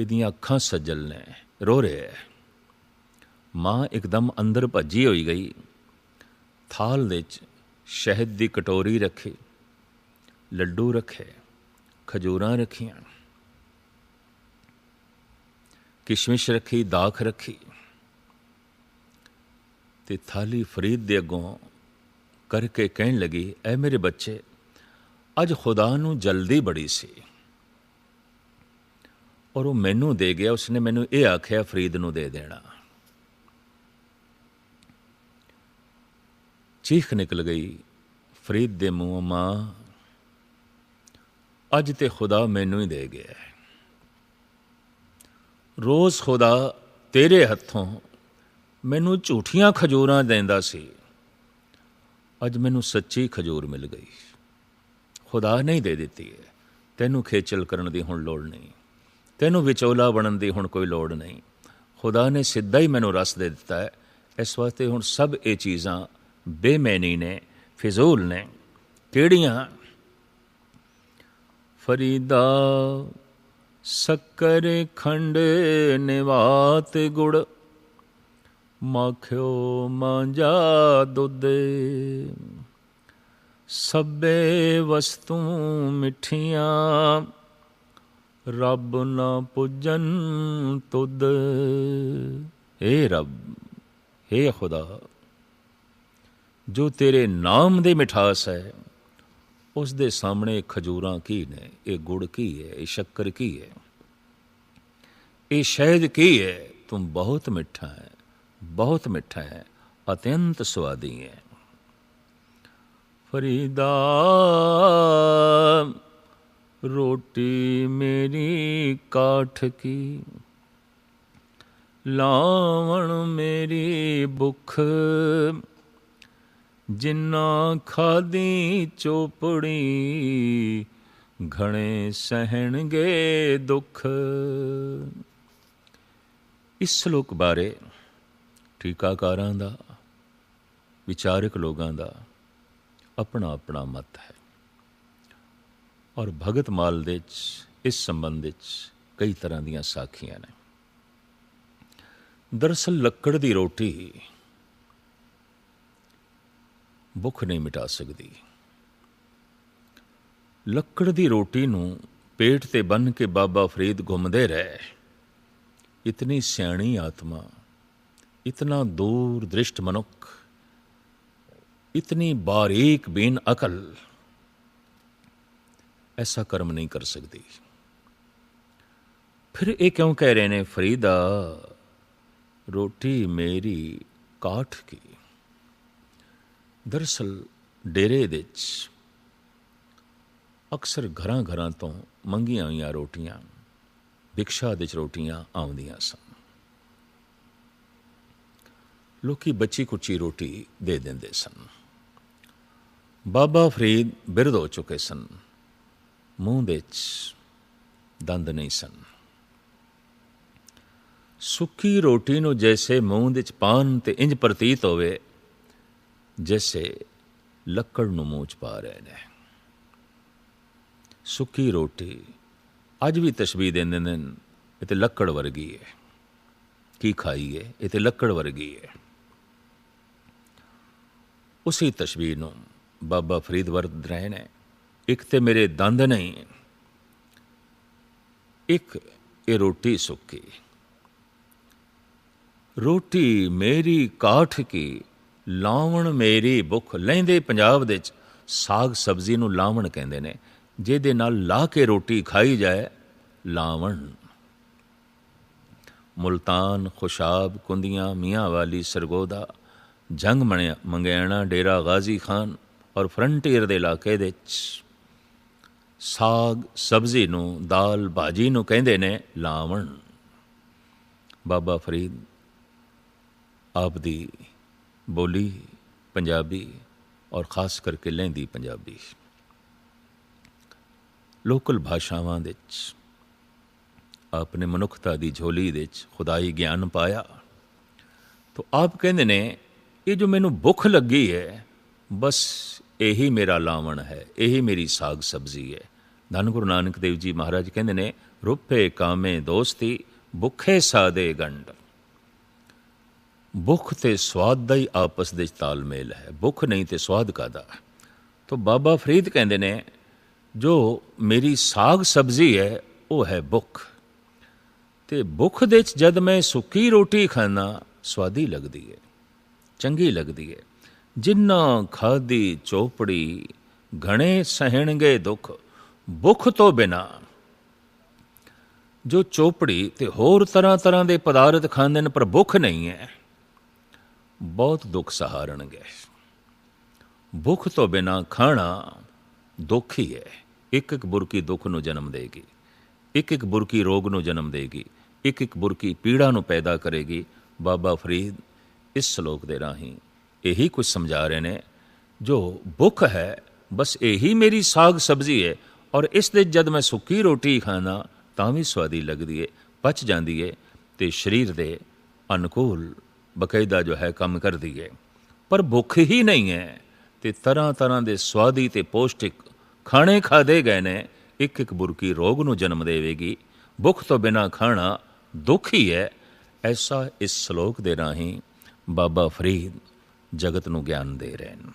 ਇਹਦੀਆਂ ਅੱਖਾਂ ਸੱਜਲ ਨੇ, ਰੋ ਰਿਹਾ ਹੈ ਮਾਂ ਇੱਕਦਮ ਅੰਦਰ ਭੱਜੀ ਹੋਈ ਗਈ। ਥਾਲ ਵਿੱਚ ਸ਼ਹਿਦ ਦੀ ਕਟੋਰੀ ਰੱਖੀ। ਲੱਡੂ ਰੱਖੇ, ਖਜੂਰਾਂ ਰੱਖੀਆਂ। ਕਿਸ਼ਮਿਸ਼ ਰੱਖੀ, ਦਾਖ ਰੱਖੀ। ਤੇ ਥਾਲੀ ਫਰੀਦ ਦੇ ਅੱਗੋਂ ਕਰਕੇ ਕਹਿਣ ਲੱਗੀ, ਐ ਮੇਰੇ ਬੱਚੇ, ਅੱਜ ਖੁਦਾ ਨੂੰ ਜਲਦੀ ਬੜੀ ਸੀ। ਔਰ ਉਹ ਮੈਨੂੰ ਦੇ ਗਿਆ, ਉਸਨੇ ਮੈਨੂੰ ਇਹ ਆਖਿਆ, ਫਰੀਦ ਨੂੰ ਦੇ ਦੇਣਾ। ਚੀਖ ਨਿਕਲ ਗਈ, ਫਰੀਦ ਦੇ ਮੂੰਹ ਮਾਂ, ਅੱਜ ਤੇ ਖੁਦਾ ਮੈਨੂੰ ਹੀ ਦੇ ਗਿਆ ਰੋਜ਼ ਖੁਦਾ ਤੇਰੇ ਹੱਥੋਂ ਮੈਨੂੰ ਝੂਠੀਆਂ ਖਜੂਰਾਂ ਦਿੰਦਾ ਸੀ। ਅੱਜ ਮੈਨੂੰ ਸੱਚੀ ਖਜੂਰ ਮਿਲ ਗਈ। ਖੁਦਾ ਨਹੀਂ ਦੇ ਦਿੱਤੀ ਹੈ। ਤੈਨੂੰ ਖੇਚਲ ਕਰਨ ਦੀ ਹੁਣ ਲੋੜ ਨਹੀਂ। ਤੈਨੂੰ ਵਿਚੋਲਾ ਬਣਨ ਦੀ ਹੁਣ ਕੋਈ ਲੋੜ ਨਹੀਂ। ਖੁਦਾ ਨੇ ਸਿੱਧਾ ਹੀ ਮੈਨੂੰ ਰਸ ਦੇ ਦਿੱਤਾ ਹੈ। ਇਸ ਵਾਸਤੇ ਹੁਣ ਸਭ ਇਹ ਚੀਜ਼ਾਂ ਬੇਮੈਨੀ ਨੇ, ਫਿਜ਼ੂਲ ਨੇ। ਕਿਹੜੀਆਂ? ਫਰੀਦਾ, ਸ਼ੱਕਰ, ਖੰਡ, ਨਿਵਾਤ ਗੁੜ। ਮੱਖਿਓ, ਮਾਂਜਾ, ਦੁੱਧ। ਸਭੇ ਵਸਤੂ ਮਿੱਠੀਆਂ। ਰੱਬ ਨਾ ਪੁੱਜਨ ਤੁਧ। ਏ ਰੱਬ ਏ ਖੁਦਾ, ਜੋ ਤੇਰੇ ਨਾਮ ਦੇ ਮਿਠਾਸ ਹੈ, ਉਸ ਦੇ ਸਾਹਮਣੇ ਖਜੂਰਾਂ ਕੀ ਨੇ, ਇਹ ਗੁੜ ਕੀ ਹੈ, ਇਹ ਸ਼ੱਕਰ ਕੀ ਹੈ? ਇਹ ਸ਼ਹਿਦ ਕੀ ਹੈ? ਤੂੰ ਬਹੁਤ ਮਿੱਠਾ ਹੈ, ਬਹੁਤ ਮਿੱਠਾ ਹੈ, ਅਤਿਅੰਤ ਸਵਾਦੀ ਹੈ। ਫਰੀਦਾ ਰੋਟੀ ਮੇਰੀ ਕਾਠ ਕੀ? ਲਾਵਣ ਮੇਰੀ ਭੁਖ। ਜਿੰਨਾ ਖਾਦੀ ਚੋਪੜੀ, ਘਣੇ ਸਹਿਣਗੇ ਦੁੱਖ। ਇਸ ਸ਼ਲੋਕ ਬਾਰੇ ਟੀਕਾਕਾਰਾਂ ਦਾ, ਵਿਚਾਰਕ ਲੋਕਾਂ ਦਾ ਆਪਣਾ ਆਪਣਾ ਮਤ ਹੈ। ਔਰ ਭਗਤ ਮਾਲ ਦੇ ਵਿੱਚ, ਇਸ ਸੰਬੰਧ ਵਿੱਚ ਕਈ ਤਰ੍ਹਾਂ ਦੀਆਂ ਸਾਖੀਆਂ ਨੇ। ਦਰਸਲ ਲੱਕੜ ਦੀ ਰੋਟੀ ਭੁੱਖ ਨਹੀਂ ਮਿਟਾ ਸਕਦੀ। ਲੱਕੜ ਦੀ ਰੋਟੀ ਨੂੰ ਪੇਟ ਤੇ ਬੰਨ ਕੇ ਬਾਬਾ ਫਰੀਦ ਘੁੰਮਦੇ ਰਹੇ। ਇਤਨੀ ਸਿਆਣੀ ਆਤਮਾ, ਇਤਨਾ ਦੂਰ ਦ੍ਰਿਸ਼ਟ ਮਨੁੱਖ, ਇਤਨੀ ਬਾਰੀਕ ਬੇਨ ਅਕਲ ਐਸਾ ਕਰਮ ਨਹੀਂ ਕਰ ਸਕਦੀ ਫਿਰ ਇਹ ਕਿਉਂ ਕਹਿ ਰਹੇ ਨੇ ਫਰੀਦਾ ਰੋਟੀ ਮੇਰੀ ਕਾਠ ਕੀ ਦਰਸਲ ਡੇਰੇ ਵਿੱਚ ਅਕਸਰ ਘਰਾਂ ਘਰਾਂ ਤੋਂ ਮੰਗੀਆਂ ਹੋਈਆਂ ਰੋਟੀਆਂ ਭਿਕਸ਼ਾ ਦੇ ਚ ਰੋਟੀਆਂ ਆਉਂਦੀਆਂ ਸਨ ਲੋਕੀ ਬੱਚੀ ਕੁੱਚੀ ਰੋਟੀ ਦੇ ਦਿੰਦੇ ਸਨ ਬਾਬਾ ਫਰੀਦ ਬਿਰਧ ਹੋ ਚੁੱਕੇ ਸਨ ਮੂੰਹ ਦੇ ਚ ਦੰਦ ਨਹੀਂ ਸਨ ਸੁੱਕੀ ਰੋਟੀ ਨੂੰ ਜੈਸੇ ਮੂੰਹ ਵਿੱਚ ਚ ਤੇ ਇੰਜ ਪ੍ਰਤੀਤ ਹੋਵੇ, ਜੈਸੇ ਲੱਕੜ ਨੂੰ ਮੂੰਹ ਚ ਪਾ ਰਹੇ ਨੇ। ਸੁੱਕੀ ਰੋਟੀ ਅੱਜ ਵੀ ਤਸ਼ਬੀਹ ਦਿੰਦੇ ਨੇ, ਇਹ ਤੇ ਲੱਕੜ ਵਰਗੀ ਹੈ ਕੀ ਖਾਈਏ, ਇਹ ਤੇ ਲੱਕੜ ਵਰਗੀ ਹੈ ਉਸੇ ਤਸ਼ਬੀਹ ਨੂੰ ਬਾਬਾ ਫਰੀਦ ਵਰਤ ਰਹੇ ਨੇ ਇੱਕ ਤੇ ਮੇਰੇ ਦੰਦ ਨਹੀਂ, ਇੱਕ ਇਹ ਰੋਟੀ ਸੁੱਕੀ। ਰੋਟੀ ਮੇਰੀ ਕਾਠ ਕੀ, ਲਾਵਣ ਮੇਰੀ ਭੁੱਖ। ਲੈਂਦੇ ਪੰਜਾਬ ਦੇ ਚ ਸਾਗ ਸਬਜ਼ੀ ਨੂੰ ਲਾਵਣ ਕਹਿੰਦੇ ਨੇ, ਜਿਹਦੇ ਨਾਲ ਲਾ ਕੇ ਰੋਟੀ ਖਾਈ ਜਾਏ ਲਾਵਣ। ਮੁਲਤਾਨ, ਖੁਸ਼ਾਬ, ਕੁੰਦੀਆਂ, ਮੀਆਂ ਵਾਲੀ ਸਰਗੋਦਾ, ਜੰਗ ਮਣਿਆ ਮੰਗਿਆਣਾ, ਡੇਰਾ ਗਾਜ਼ੀ ਖਾਨ ਔਰ ਫਰੰਟੀਅਰ ਦੇ ਇਲਾਕੇ ਦੇ ਚ ਸਾਗ ਸਬਜ਼ੀ ਨੂੰ ਦਾਲ ਭਾਜੀ ਨੂੰ ਕਹਿੰਦੇ ਨੇ ਲਾਵਣ। ਬਾਬਾ ਫਰੀਦ ਆਪ ਦੀ ਬੋਲੀ ਪੰਜਾਬੀ ਔਰ ਖਾਸ ਕਰਕੇ ਲਹਿੰਦੀ ਪੰਜਾਬੀ। ਲੋਕਲ ਭਾਸ਼ਾਵਾਂ ਦੇ ਵਿੱਚ ਆਪਨੇ ਮਨੁੱਖਤਾ ਦੀ ਝੋਲੀ ਦੇ ਵਿੱਚ ਖੁਦਾਈ ਗਿਆਨ ਪਾਇਆ। ਤਾਂ ਆਪ ਕਹਿੰਦੇ ਨੇ, ਇਹ ਜੋ ਮੈਨੂੰ ਭੁੱਖ ਲੱਗੀ ਹੈ, ਬਸ ਇਹੀ ਮੇਰਾ ਲਾਵਣ ਹੈ, ਇਹੀ ਮੇਰੀ ਸਾਗ ਸਬਜ਼ੀ ਹੈ। ਧੰਨ ਗੁਰੂ ਨਾਨਕ ਦੇਵ ਜੀ ਮਹਾਰਾਜ ਕਹਿੰਦੇ ਨੇ ਰੁੱਪੇ ਕਾਮੇ ਦੋਸਤੀ, ਭੁੱਖੇ ਸਾਦੇ ਗੰਡ ਭੁੱਖ ਤੇ ਸਵਾਦ ਦਾ ਹੀ ਆਪਸ ਦੇ ਤਾਲਮੇਲ ਹੈ, ਭੁੱਖ ਨਹੀਂ ਤੇ ਸਵਾਦ ਕਾਦਾ ਤੋ ਬਾਬਾ ਫਰੀਦ ਕਹਿੰਦੇ ਨੇ, ਜੋ ਮੇਰੀ ਸਾਗ ਸਬਜ਼ੀ ਹੈ, ਉਹ ਹੈ ਭੁੱਖ। ਤੇ ਭੁੱਖ ਦੇ ਵਿੱਚ ਜਦ ਮੈਂ ਸੁੱਕੀ ਰੋਟੀ ਖਾਣਾ ਸਵਾਦੀ ਲੱਗਦੀ ਹੈ, ਚੰਗੀ ਲੱਗਦੀ ਹੈ। ਜਿੰਨਾ ਖਾਦੀ ਚੋਪੜੀ ਘਣੇ ਸਹਿਣਗੇ ਦੁੱਖ, ਭੁੱਖ ਤੋਂ ਬਿਨਾ। ਜੋ ਚੋਪੜੀ ਤੇ ਹੋਰ ਤਰ੍ਹਾਂ ਤਰ੍ਹਾਂ ਦੇ ਪਦਾਰਥ ਖਾਂਦੇ ਨੇ, ਪਰ ਭੁੱਖ ਨਹੀਂ ਹੈ, ਬਹੁਤ ਦੁੱਖ ਸਹਾਰਣਗੇ ਭੁੱਖ ਤੋਂ ਬਿਨਾ ਖਾਣਾ ਦੁੱਖ ਹੀ ਹੈ। ਇੱਕ ਇੱਕ ਬੁਰਕੀ ਦੁੱਖ ਨੂੰ ਜਨਮ ਦੇਗੀ ਇੱਕ ਇੱਕ ਬੁਰਕੀ ਰੋਗ ਨੂੰ ਜਨਮ ਦੇਗੀ ਇੱਕ ਇੱਕ ਬੁਰਕੀ ਪੀੜਾ ਨੂੰ ਪੈਦਾ ਕਰੇਗੀ। ਬਾਬਾ ਫਰੀਦ ਇਸ ਸ਼ਲੋਕ ਦੇ ਰਾਹੀਂ ਇਹੀ ਕੁਝ ਸਮਝਾ ਰਹੇ ਨੇ, ਜੋ ਭੁੱਖ ਹੈ, ਬਸ ਇਹੀ ਮੇਰੀ ਸਾਗ ਸਬਜ਼ੀ ਹੈ ਔਰ ਇਸ ਦੇ ਜਦ ਮੈਂ ਸੁੱਕੀ ਰੋਟੀ ਖਾਣਾ ਤਾਂ ਵੀ ਸਵਾਦੀ ਲੱਗਦੀ ਹੈ ਪਚ ਜਾਂਦੀ ਹੈ ਤੇ ਸਰੀਰ ਦੇ ਅਨੁਕੂਲ ਬਕਾਇਦਾ ਜੋ ਹੈ ਕੰਮ ਕਰਦੀ ਹੈ ਪਰ ਭੁੱਖ ਹੀ ਨਹੀਂ ਹੈ ਤੇ ਤਰ੍ਹਾਂ ਤਰ੍ਹਾਂ ਦੇ ਸਵਾਦੀ ਤੇ ਪੌਸ਼ਟਿਕ ਖਾਣੇ ਖਾਦੇ ਗਏ ਨੇ ਇੱਕ ਇੱਕ ਬੁਰਕੀ ਰੋਗ ਨੂੰ ਜਨਮ ਦੇਵੇਗੀ। ਭੁੱਖ ਤੋਂ ਬਿਨਾ ਖਾਣਾ ਦੁੱਖ ਹੀ ਹੈ ਐਸਾ ਇਸ ਸ਼ਲੋਕ ਦੇ ਰਾਹੀਂ ਬਾਬਾ ਫਰੀਦ ਜਗਤ ਨੂੰ ਗਿਆਨ ਦੇ ਰਹੇ ਨੇ